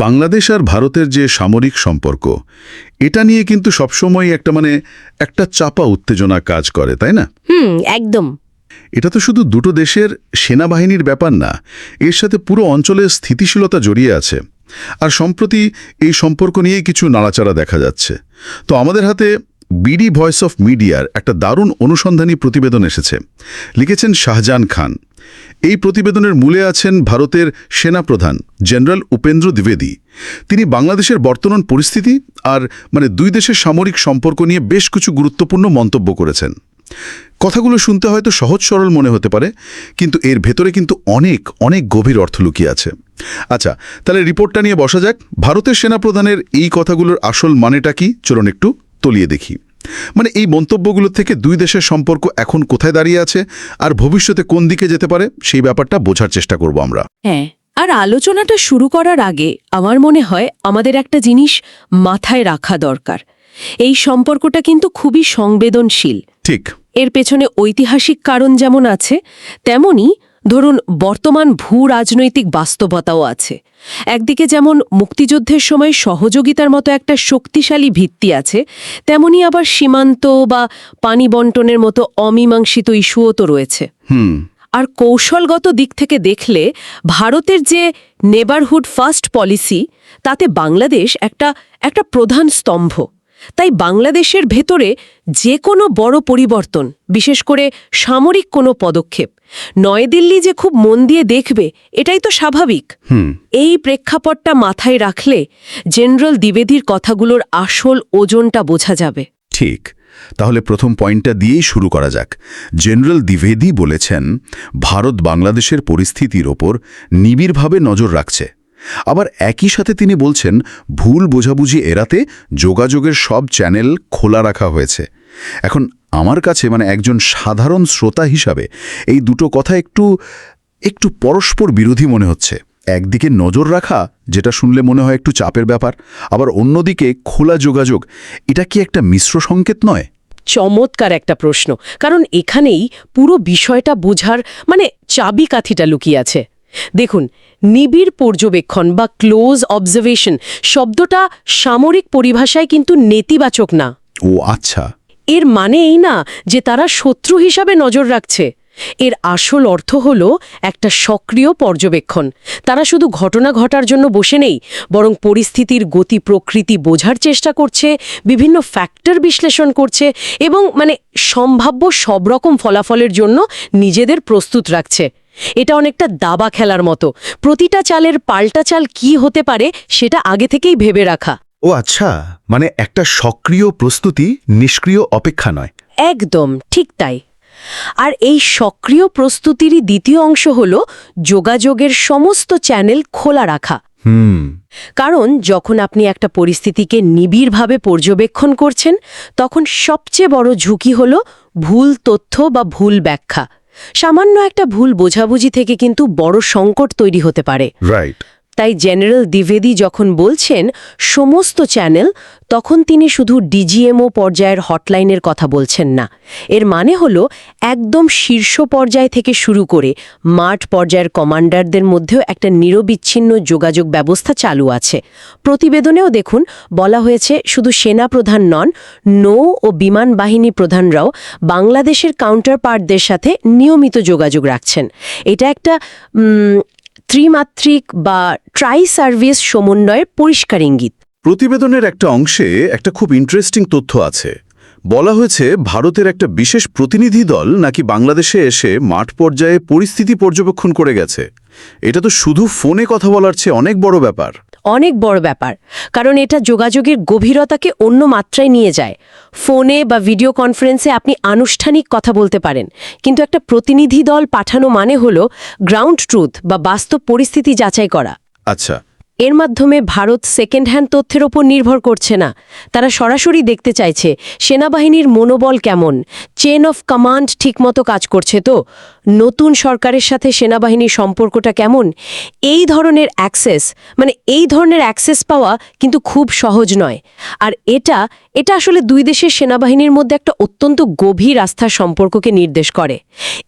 বাংলাদেশ আর ভারতের যে সামরিক সম্পর্ক এটা নিয়ে কিন্তু সবসময় একটা মানে একটা চাপা উত্তেজনা কাজ করে তাই না? হুম একদম। এটা তো শুধু দুটো দেশের সেনাবাহিনীর ব্যাপার না এর সাথে পুরো অঞ্চলের স্থিতিশীলতা জড়িয়ে আছে। আর সম্প্রতি এই সম্পর্ক নিয়ে কিছু নাড়াচাড়া দেখা যাচ্ছে। তো আমাদের হাতে বিডি ভয়েস অফ মিডিয়ার একটা দারুণ অনুসন্ধানী প্রতিবেদন এসেছে। লিখেছেন শাহজাহান খান। এই প্রতিবেদনের মূলে আছেন ভারতের সেনাপ্রধান জেনারেল উপেন্দ্র দ্বিবেদী। তিনি বাংলাদেশের বর্তমান পরিস্থিতি আর মানে দুই দেশের সামরিক সম্পর্ক নিয়ে বেশ কিছু গুরুত্বপূর্ণ মন্তব্য করেছেন। কথাগুলো শুনতে হয়তো সহজ সরল মনে হতে পারে, কিন্তু এর ভেতরে কিন্তু অনেক অনেক গভীর অর্থ লুকিয়ে আছে। আচ্ছা তাহলে রিপোর্টটা নিয়ে বসা যাক। ভারতের সেনাপ্রধানের এই কথাগুলোর আসল মানেটা কি? চলুন একটু তলিয়ে দেখি। মানে এই মন্তব্যগুলো থেকে দুই দেশের সম্পর্ক এখন কোথায় দাঁড়িয়ে আছে আর ভবিষ্যতে কোন দিকে যেতে পারে সেই ব্যাপারটা বোঝার চেষ্টা করব আমরা। হ্যাঁ আর আলোচনাটা শুরু করার আগে আমার মনে হয় আমাদের একটা জিনিস মাথায় রাখা দরকার। এই সম্পর্কটা কিন্তু খুবই সংবেদনশীল। ঠিক। এর পেছনে ঐতিহাসিক কারণ যেমন আছে তেমনি ধরুন বর্তমান ভূ রাজনৈতিক বাস্তবতাও আছে। একদিকে যেমন মুক্তিযুদ্ধের সময় সহযোগিতার মতো একটা শক্তিশালী ভিত্তি আছে তেমনি আবার সীমান্ত বা পানি বন্টনের মতো অমীমাংসিত ইস্যুও তো রয়েছে। হুম। আর কৌশলগত দিক থেকে দেখলে ভারতের যে নেবারহুড ফার্স্ট পলিসি তাতে বাংলাদেশ একটা একটা প্রধান স্তম্ভ। তাই বাংলাদেশের ভেতরে যে কোনো বড় পরিবর্তন বিশেষ করে সামরিক কোনো পদক্ষেপ নয়াদিল্লি যে খুব মন দিয়ে দেখবে এটাই তো স্বাভাবিক। হুম। এই প্রেক্ষাপটটা মাথায় রাখলে জেনারেল দ্বিবেদীর কথাগুলোর আসল ওজনটা বোঝা যাবে। ঠিক। তাহলে প্রথম পয়েন্টটা দিয়েই শুরু করা যাক। জেনারেল দ্বিবেদী বলেছেন ভারত বাংলাদেশের পরিস্থিতির ওপর নিবিড়ভাবে নজর রাখছে। আবার একই সাথে তিনি বলছেন ভুল বোঝাবুঝি এড়াতে যোগাযোগের সব চ্যানেল খোলা রাখা হয়েছে। এখন আমার কাছে মানে একজন সাধারণ শ্রোতা হিসাবে এই দুটো কথা একটু একটু পরস্পর বিরোধী মনে হচ্ছে। একদিকে নজর রাখা যেটা শুনলে মনে হয় একটু চাপের ব্যাপার আবার অন্যদিকে খোলা যোগাযোগ এটা কি একটা মিশ্র সংকেত নয়? চমৎকার একটা প্রশ্ন কারণ এখানেই পুরো বিষয়টা বোঝার মানে চাবিকাঠিটা লুকিয়ে আছে। দেখুন নিবিড় পর্যবেক্ষণ বা ক্লোজ অবজারভেশন শব্দটা সামরিক পরিভাষায় কিন্তু নেতিবাচক না। ও আচ্ছা। এর মানে এই না যে তারা শত্রু হিসাবে নজর রাখছে। এর আসল অর্থ হল একটা সক্রিয় পর্যবেক্ষণ। তারা শুধু ঘটনা ঘটার জন্য বসে নেই, বরং পরিস্থিতির গতি প্রকৃতি বোঝার চেষ্টা করছে, বিভিন্ন ফ্যাক্টর বিশ্লেষণ করছে এবং মানে সম্ভাব্য সব রকম ফলাফলের জন্য নিজেদের প্রস্তুত রাখছে। এটা অনেকটা দাবা খেলার মতো। প্রতিটা চালের পাল্টা চাল কি হতে পারে সেটা আগে থেকেই ভেবে রাখা। ও আচ্ছা মানে একটা সক্রিয় প্রস্তুতি নিষ্ক্রিয় অপেক্ষা নয়। একদম ঠিক তাই। আর এই সক্রিয় প্রস্তুতিরই দ্বিতীয় অংশ হল যোগাযোগের সমস্ত চ্যানেল খোলা রাখা। হুম। কারণ যখন আপনি একটা পরিস্থিতিকে নিবিড়ভাবে পর্যবেক্ষণ করছেন তখন সবচেয়ে বড় ঝুঁকি হল ভুল তথ্য বা ভুল ব্যাখ্যা। সামান্য একটা ভুল বোঝাবুঝি থেকে কিন্তু বড় সংকট তৈরি হতে পারে। রাইট তাই জেনারেল দ্বিবেদী যখন বলছেন সমস্ত চ্যানেল, তখন তিনি শুধু ডিজিএমও পর্যায়ের হটলাইনের কথা বলছেন না। এর মানে হল একদম শীর্ষ পর্যায় থেকে শুরু করে মাঠ পর্যায়ের কমান্ডারদের মধ্যেও একটা নিরবিচ্ছিন্ন যোগাযোগ ব্যবস্থা চালু আছে। প্রতিবেদনেও দেখুন, বলা হয়েছে শুধু সেনা প্রধান নন, নৌ ও বিমান বাহিনী প্রধানরাও বাংলাদেশের কাউন্টারপার্টদের সাথে নিয়মিত যোগাযোগ রাখছেন। এটা একটা ত্রিমাত্রিক বা ট্রাই সার্ভিস সমন্বয়ের পরিষ্কার ইঙ্গিত। প্রতিবেদনের একটা অংশে একটা খুব ইন্টারেস্টিং তথ্য আছে। বলা হয়েছে, ভারতের একটা বিশেষ প্রতিনিধি দল নাকি বাংলাদেশে এসে মাঠ পর্যায়ে পরিস্থিতি পর্যবেক্ষণ করে গেছে। এটা তো শুধু ফোনে কথা বলার চেয়ে অনেক বড় ব্যাপার। অনেক বড় ব্যাপার। কারণ এটা যোগাযোগের গভীরতাকে অন্য মাত্রায় নিয়ে যায়। ফোনে বা ভিডিও কনফারেন্সে আপনি আনুষ্ঠানিক কথা বলতে পারেন। কিন্তু একটা প্রতিনিধি দল পাঠানো মানে হল গ্রাউন্ড ট্রুথ বা বাস্তব পরিস্থিতি যাচাই করা। আচ্ছা। এর মাধ্যমে ভারত সেকেন্ড হ্যান্ড তথ্যের ওপর নির্ভর করছে না। তারা সরাসরি দেখতে চাইছে সেনাবাহিনীর মনোবল কেমন। চেন অফ কমান্ড ঠিকমতো কাজ করছে তো। নতুন সরকারের সাথে সেনাবাহিনীর সম্পর্কটা কেমন? এই ধরনের অ্যাক্সেস মানে এই ধরনের অ্যাক্সেস পাওয়া কিন্তু খুব সহজ নয়। আর এটা এটা আসলে দুই দেশের সেনাবাহিনীর মধ্যে একটা অত্যন্ত গভীর আস্থার সম্পর্ককে নির্দেশ করে।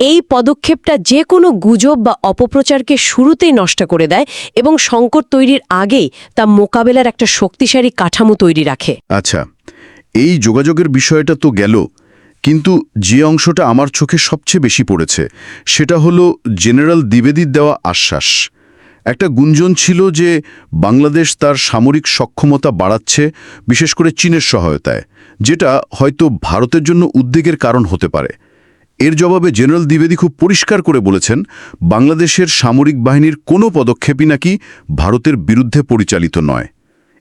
এই পদক্ষেপটা যে কোনো গুজব বা অপপ্রচারকে শুরুতেই নষ্ট করে দেয় এবং সংকট তৈরির তৈরির আগেই তা মোকাবেলার একটা শক্তিশালী কাঠামো তৈরি রাখে। আচ্ছা এই যোগাযোগের বিষয়টা তো গেল, কিন্তু যে অংশটা আমার চোখে সবচেয়ে বেশি পড়েছে, সেটা হলো জেনারেল দ্বিবেদীর দেওয়া আশ্বাস। একটা গুঞ্জন ছিল যে বাংলাদেশ তার সামরিক সক্ষমতা বাড়াচ্ছে, বিশেষ করে চীনের সহায়তায়, যেটা হয়তো ভারতের জন্য উদ্বেগের কারণ হতে পারে। এর জবাবে জেনারেল দ্বিবেদী খুব পরিষ্কার করে বলেছেন বাংলাদেশের সামরিক বাহিনীর কোনো পদক্ষেপই নাকি ভারতের বিরুদ্ধে পরিচালিত নয়।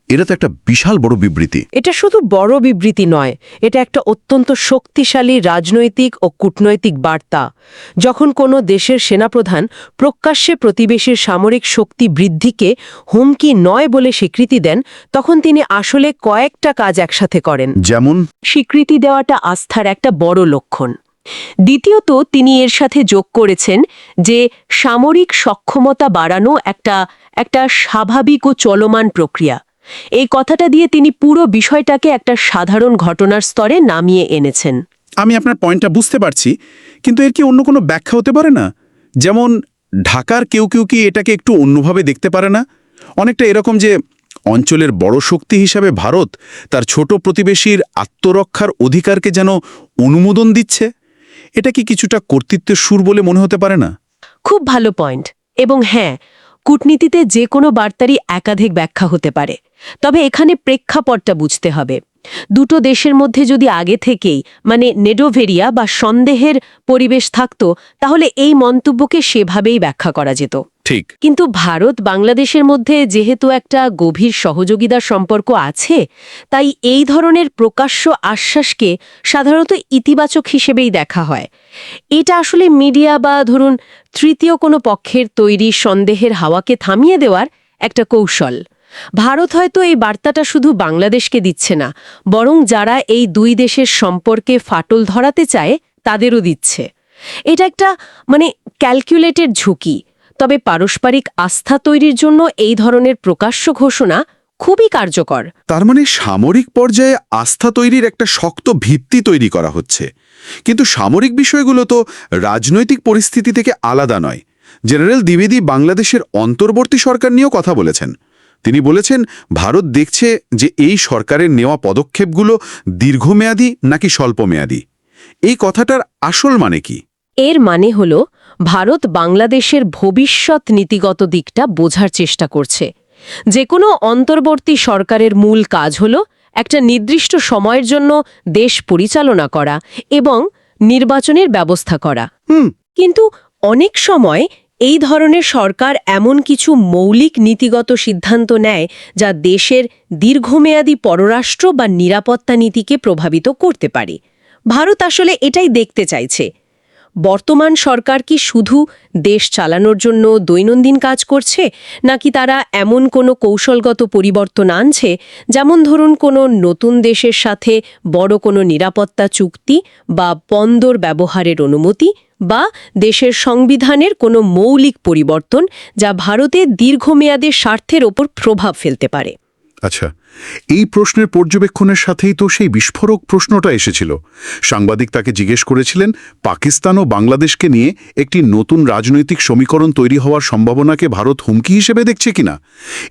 এটা তো একটা বিশাল বড় বিবৃতি। এটা শুধু বড় বিবৃতি নয় এটা একটা অত্যন্ত শক্তিশালী রাজনৈতিক ও কূটনৈতিক বার্তা। যখন কোনো দেশের সেনাপ্রধান প্রকাশ্যে প্রতিবেশীর সামরিক শক্তি বৃদ্ধিকে হুমকি নয় বলে স্বীকৃতি দেন তখন তিনি আসলে কয়েকটা কাজ একসাথে করেন। যেমন? স্বীকৃতি দেওয়াটা আস্থার একটা বড় লক্ষণ। দ্বিতীয়ত, তিনি এর সাথে যোগ করেছেন যে সামরিক সক্ষমতা বাড়ানো একটা একটা স্বাভাবিক ও চলমান প্রক্রিয়া। এই কথাটা দিয়ে তিনি পুরো বিষয়টাকে একটা সাধারণ ঘটনার স্তরে নামিয়ে এনেছেন। আমি আপনার পয়েন্টটা বুঝতে পারছি, কিন্তু এর কি অন্য কোনো ব্যাখ্যা হতে পারে না? যেমন, ঢাকার কেউ কেউ কি এটাকে একটু অন্যভাবে দেখতে পারে না? অনেকটা এরকম যে, অঞ্চলের বড় শক্তি হিসাবে ভারত তার ছোট প্রতিবেশীর আত্মরক্ষার অধিকারকে যেন অনুমোদন দিচ্ছে? এটা কি কিছুটা কর্তৃত্বের সুর বলে মনে হতে পারে না? খুব ভালো পয়েন্ট। এবং হ্যাঁ কূটনীতিতে যে কোনো বার্তারই একাধিক ব্যাখ্যা হতে পারে। তবে এখানে প্রেক্ষাপটটা বুঝতে হবে। দুটো দেশের মধ্যে যদি আগে থেকেই মানে নেডোভেরিয়া বা সন্দেহের পরিবেশ থাকত, তাহলে এই মন্তব্যকে সেভাবেই ব্যাখ্যা করা যেত। ঠিক। কিন্তু ভারত বাংলাদেশের মধ্যে যেহেতু একটা গভীর সহযোগিতার সম্পর্ক আছে, তাই এই ধরনের প্রকাশ্য আশ্বাসকে সাধারণত ইতিবাচক হিসেবেই দেখা হয়। এটা আসলে মিডিয়া বা ধরুন তৃতীয় কোনো পক্ষের তৈরি সন্দেহের হাওয়াকে থামিয়ে দেওয়ার একটা কৌশল। ভারত হয়তো এই বার্তাটা শুধু বাংলাদেশকে দিচ্ছে না, বরং যারা এই দুই দেশের সম্পর্কে ফাটল ধরাতে চায়, তাদেরও দিচ্ছে। এটা একটা মানে ক্যালকুলেটেড ঝুঁকি। তবে পারস্পরিক আস্থা তৈরির জন্য এই ধরনের প্রকাশ্য ঘোষণা খুবই কার্যকর। তার মানে সামরিক পর্যায়ে আস্থা তৈরির একটা শক্ত ভিত্তি তৈরি করা হচ্ছে। কিন্তু সামরিক বিষয়গুলো তো রাজনৈতিক পরিস্থিতি থেকে আলাদা নয়। জেনারেল দ্বিবেদী বাংলাদেশের অন্তর্বর্তী সরকার নিয়েও কথা বলেছেন। তিনি বলেছেন ভারত দেখছে যে এই সরকারের নেওয়া পদক্ষেপগুলো দীর্ঘমেয়াদী নাকি স্বল্পমেয়াদী। এই কথাটার আসল মানে কি? এর মানে হল ভারত বাংলাদেশের ভবিষ্যৎ নীতিগত দিকটা বোঝার চেষ্টা করছে। যে কোনো অন্তর্বর্তী সরকারের মূল কাজ হল একটা নির্দিষ্ট সময়ের জন্য দেশ পরিচালনা করা এবং নির্বাচনের ব্যবস্থা করা। হুম। কিন্তু অনেক সময় এই ধরনের সরকার এমন কিছু মৌলিক নীতিগত সিদ্ধান্ত নেয় যা দেশের দীর্ঘমেয়াদী পররাষ্ট্র বা নিরাপত্তা নীতিকে প্রভাবিত করতে পারে। ভারত আসলে এটাই দেখতে চাইছে। বর্তমান সরকার কি শুধু দেশ চালানোর জন্য দৈনন্দিন কাজ করছে, নাকি তারা এমন কোনো কৌশলগত পরিবর্তন আনছে? যেমন ধরুন কোনো নতুন দেশের সাথে বড় কোনো নিরাপত্তা চুক্তি বা বন্দর ব্যবহারের অনুমতি, বা দেশের সংবিধানের কোনো মৌলিক পরিবর্তন যা ভারতের দীর্ঘমেয়াদের স্বার্থের ওপর প্রভাব ফেলতে পারে। আচ্ছা এই প্রশ্নের পর্যবেক্ষণের সাথেই তো সেই বিস্ফোরক প্রশ্নটা এসেছিল। সাংবাদিক তাকে জিজ্ঞেস করেছিলেন, পাকিস্তান ও বাংলাদেশকে নিয়ে একটি নতুন রাজনৈতিক সমীকরণ তৈরি হওয়ার সম্ভাবনাকে ভারত হুমকি হিসেবে দেখছে কিনা?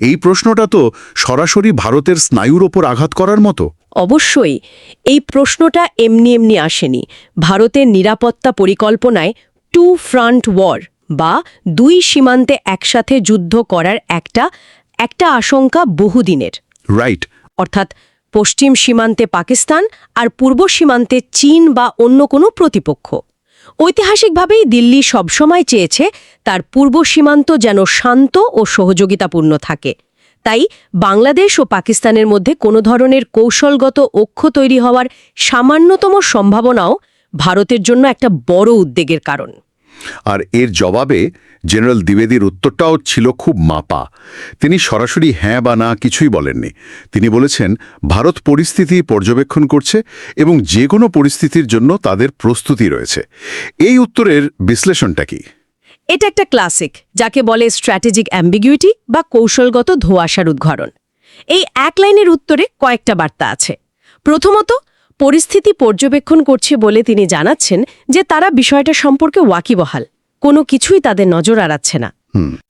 এই প্রশ্নটা তো সরাসরি ভারতের স্নায়ুর ওপর আঘাত করার মতো। অবশ্যই, এই প্রশ্নটা এমনি এমনি আসেনি। ভারতের নিরাপত্তা পরিকল্পনায় টু ফ্রন্ট ওয়ার বা দুই সীমান্তে একসাথে যুদ্ধ করার একটা একটা আশঙ্কা বহুদিনের। রাইট অর্থাৎ পশ্চিম সীমান্তে পাকিস্তান আর পূর্ব সীমান্তে চীন বা অন্য কোনো প্রতিপক্ষ। ঐতিহাসিকভাবেই দিল্লি সবসময় চেয়েছে তার পূর্ব সীমান্ত যেন শান্ত ও সহযোগিতাপূর্ণ থাকে। তাই বাংলাদেশ ও পাকিস্তানের মধ্যে কোনো ধরনের কৌশলগত অক্ষ তৈরি হওয়ার সামান্যতম সম্ভাবনাও ভারতের জন্য একটা বড় উদ্বেগের কারণ। আর এর জবাবে জেনারেল দ্বিবেদীর উত্তরটাও ছিল খুব মাপা। তিনি সরাসরি হ্যাঁ বা না কিছুই বলেননি। তিনি বলেছেন, ভারত পরিস্থিতি পর্যবেক্ষণ করছে এবং যে কোনো পরিস্থিতির জন্য তাদের প্রস্তুতি রয়েছে। এই উত্তরের বিশ্লেষণটা কি? এটা একটা ক্লাসিক, যাকে বলে স্ট্র্যাটেজিক অ্যাম্বিগুইটি বা কৌশলগত ধোয়াশার উদ্ঘাটন। এই এক লাইনের উত্তরে কয়েকটা বার্তা আছে। প্রথমত পরিস্থিতি পর্যবেক্ষণ করছে বলে তিনি জানাচ্ছেন যে তারা বিষয়টা সম্পর্কে ওয়াকিবহাল। কোনো কিছুই তাদের নজর আড়াচ্ছে না।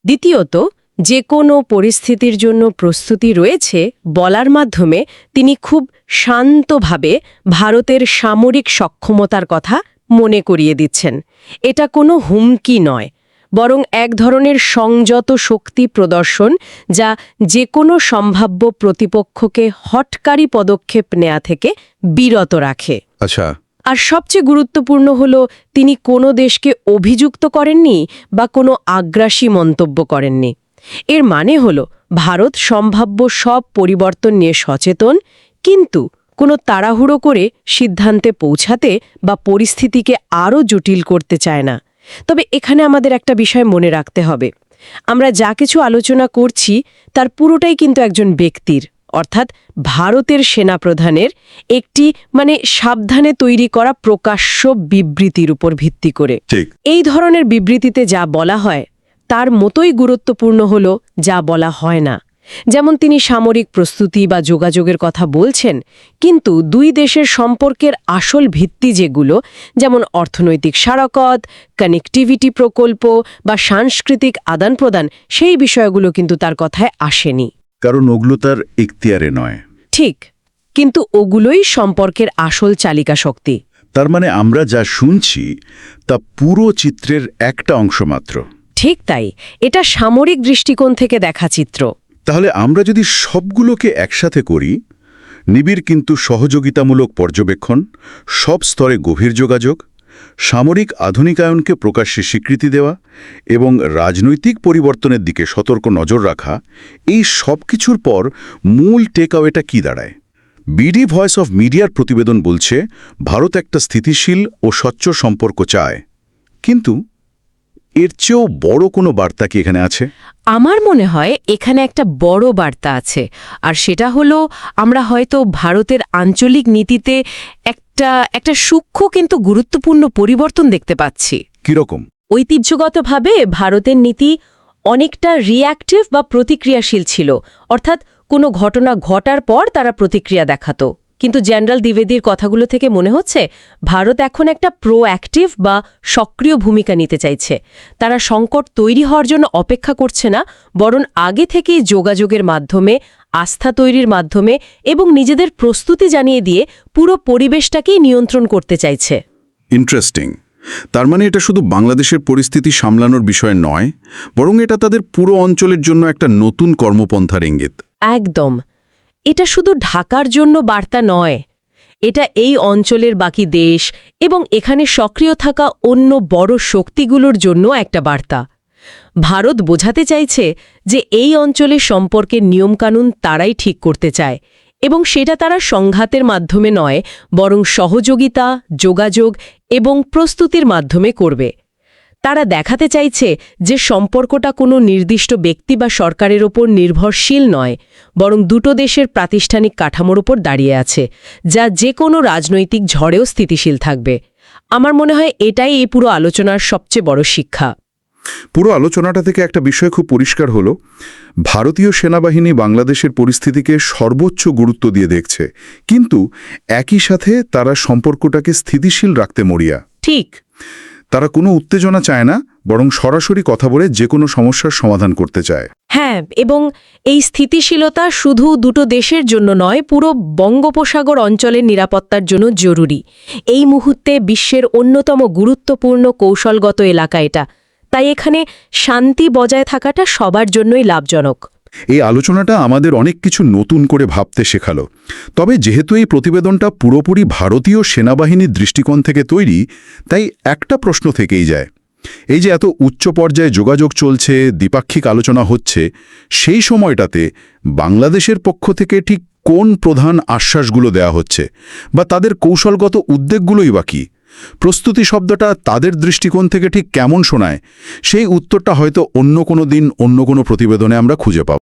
দ্বিতীয়ত যে কোনো পরিস্থিতির জন্য প্রস্তুতি রয়েছে বলার মাধ্যমে তিনি খুব শান্তভাবে ভারতের সামরিক সক্ষমতার কথা মনে করিয়ে দিচ্ছেন। এটা কোনো হুমকি নয়। বরং এক ধরনের সংযত শক্তি প্রদর্শন যা যে কোনো সম্ভাব্য প্রতিপক্ষকে হটকারী পদক্ষেপ নেয়া থেকে বিরত রাখে। আচ্ছা। আর সবচেয়ে গুরুত্বপূর্ণ হল তিনি কোনো দেশকে অভিযুক্ত করেননি বা কোনো আগ্রাসী মন্তব্য করেননি। এর মানে হল ভারত সম্ভাব্য সব পরিবর্তন নিয়ে সচেতন কিন্তু কোনো তাড়াহুড়ো করে সিদ্ধান্তে পৌঁছাতে বা পরিস্থিতিকে আরও জটিল করতে চায় না। তবে এখানে আমাদের একটা বিষয় মনে রাখতে হবে। আমরা যা কিছু আলোচনা করছি তার পুরোটাই কিন্তু একজন ব্যক্তির অর্থাৎ ভারতের সেনাপ্রধানের একটি মানে সাবধানে তৈরি করা প্রকাশ্য বিবৃতির উপর ভিত্তি করে। এই ধরনের বিবৃতিতে যা বলা হয় তার মতোই গুরুত্বপূর্ণ হল যা বলা হয় না। যেমন তিনি সামরিক প্রস্তুতি বা যোগাযোগের কথা বলছেন কিন্তু দুই দেশের সম্পর্কের আসল ভিত্তি যেগুলো যেমন অর্থনৈতিক সারাকত কানেক্টিভিটি প্রকল্প বা সাংস্কৃতিক আদান প্রদান সেই বিষয়গুলো কিন্তু তার কথায় আসেনি। কারণ ওগুলো তার ইখতিয়ারে নয়। ঠিক কিন্তু ওগুলোই সম্পর্কের আসল চালিকা শক্তি। তার মানে আমরা যা শুনছি তা পুরো চিত্রের একটা অংশ মাত্র। ঠিক তাই এটা সামরিক দৃষ্টিকোণ থেকে দেখা চিত্র। তাহলে আমরা যদি সবগুলোকে একসাথে করি, নিবিড় কিন্তু সহযোগিতামূলক পর্যবেক্ষণ, সব স্তরে গভীর যোগাযোগ, সামরিক আধুনিকায়নকে প্রকাশ্যে স্বীকৃতি দেওয়া এবং রাজনৈতিক পরিবর্তনের দিকে সতর্ক নজর রাখা, এই সব কিছুর পর মূল টেকআওয়েটা কি দাঁড়ায়? বিডি ভয়েস অফ মিডিয়ার প্রতিবেদন বলছে, ভারত একটা স্থিতিশীল ও স্বচ্ছ সম্পর্ক চায়। কিন্তু এর চেয়েও বড় কোনো বার্তা কি এখানে আছে? আমার মনে হয় এখানে একটা বড় বার্তা আছে আর সেটা হলো আমরা হয়তো ভারতের আঞ্চলিক নীতিতে একটা একটা সূক্ষ্ম কিন্তু গুরুত্বপূর্ণ পরিবর্তন দেখতে পাচ্ছি। কীরকম? ঐতিহ্যগতভাবে ভারতের নীতি অনেকটা রিঅ্যাক্টিভ বা প্রতিক্রিয়াশীল ছিল অর্থাৎ কোনো ঘটনা ঘটার পর তারা প্রতিক্রিয়া দেখাতো। কিন্তু জেনারেল দ্বিবেদীর কথাগুলো থেকে মনে হচ্ছে ভারত এখন একটা প্রোঅ্যাক্টিভ বা সক্রিয় ভূমিকা নিতে চাইছে। তারা সংকট তৈরি হওয়ার জন্য অপেক্ষা করছে না বরং আগে থেকেই যোগাযোগের মাধ্যমে আস্থা তৈরির মাধ্যমে এবং নিজেদের প্রস্তুতি জানিয়ে দিয়ে পুরো পরিবেশটাকেই নিয়ন্ত্রণ করতে চাইছে। ইন্টারেস্টিং তার মানে এটা শুধু বাংলাদেশের পরিস্থিতি সামলানোর বিষয় নয় বরং এটা তাদের পুরো অঞ্চলের জন্য একটা নতুন কর্মপন্থার ইঙ্গিত একদম। এটা শুধু ঢাকার জন্য বার্তা নয়, এটা এই অঞ্চলের বাকি দেশ এবং এখানে সক্রিয় থাকা অন্য বড় শক্তিগুলোর জন্য একটা বার্তা। ভারত বোঝাতে চাইছে যে এই অঞ্চলের সম্পর্কের নিয়মকানুন তারাই ঠিক করতে চায় এবং সেটা তারা সংঘাতের মাধ্যমে নয়, বরং সহযোগিতা, যোগাযোগ এবং প্রস্তুতির মাধ্যমে করবে। তারা দেখাতে চাইছে যে সম্পর্কটা কোনো নির্দিষ্ট ব্যক্তি বা সরকারের ওপর নির্ভরশীল নয় বরং দুটো দেশের প্রাতিষ্ঠানিক কাঠামোর ওপর দাঁড়িয়ে আছে যা যে কোনো রাজনৈতিক ঝড়েও স্থিতিশীল থাকবে। আমার মনে হয় এটাই এই পুরো আলোচনার সবচেয়ে বড় শিক্ষা। পুরো আলোচনাটা থেকে একটা বিষয় খুব পরিষ্কার হলো ভারতীয় সেনাবাহিনী বাংলাদেশের পরিস্থিতিকে সর্বোচ্চ গুরুত্ব দিয়ে দেখছে কিন্তু একই সাথে তারা সম্পর্কটাকে স্থিতিশীল রাখতে মরিয়া। ঠিক। তারা কোনো উত্তেজনা চায় না, বরং সরাসরি কথা বলে যে কোনো সমস্যার সমাধান করতে চায়। হ্যাঁ এবং এই স্থিতিশীলতা শুধু দুটো দেশের জন্য নয়, পুরো বঙ্গোপসাগর অঞ্চলের নিরাপত্তার জন্য জরুরি। এই মুহূর্তে বিশ্বের অন্যতম গুরুত্বপূর্ণ কৌশলগত এলাকা এটা। তাই এখানে শান্তি বজায় থাকাটা সবার জন্যই লাভজনক। এই আলোচনাটা আমাদের অনেক কিছু নতুন করে ভাবতে শেখালো। তবে যেহেতু এই প্রতিবেদনটা পুরোপুরি ভারতীয় সেনাবাহিনীর দৃষ্টিকোণ থেকে তৈরি, তাই একটা প্রশ্ন থেকেই যায়। এই যে এত উচ্চ পর্যায়ে যোগাযোগ চলছে, দ্বিপাক্ষিক আলোচনা হচ্ছে, সেই সময়টাতে বাংলাদেশের পক্ষ থেকে ঠিক কোন প্রধান আশ্বাসগুলো দেয়া হচ্ছে? বা তাদের কৌশলগত উদ্বেগগুলোই বা কী? প্রস্তুতি শব্দটা তাদের দৃষ্টিকোণ থেকে ঠিক কেমন শোনায়? সেই উত্তরটা হয়তো অন্য কোনো দিন, অন্য কোনো প্রতিবেদনে আমরা খুঁজে পাব।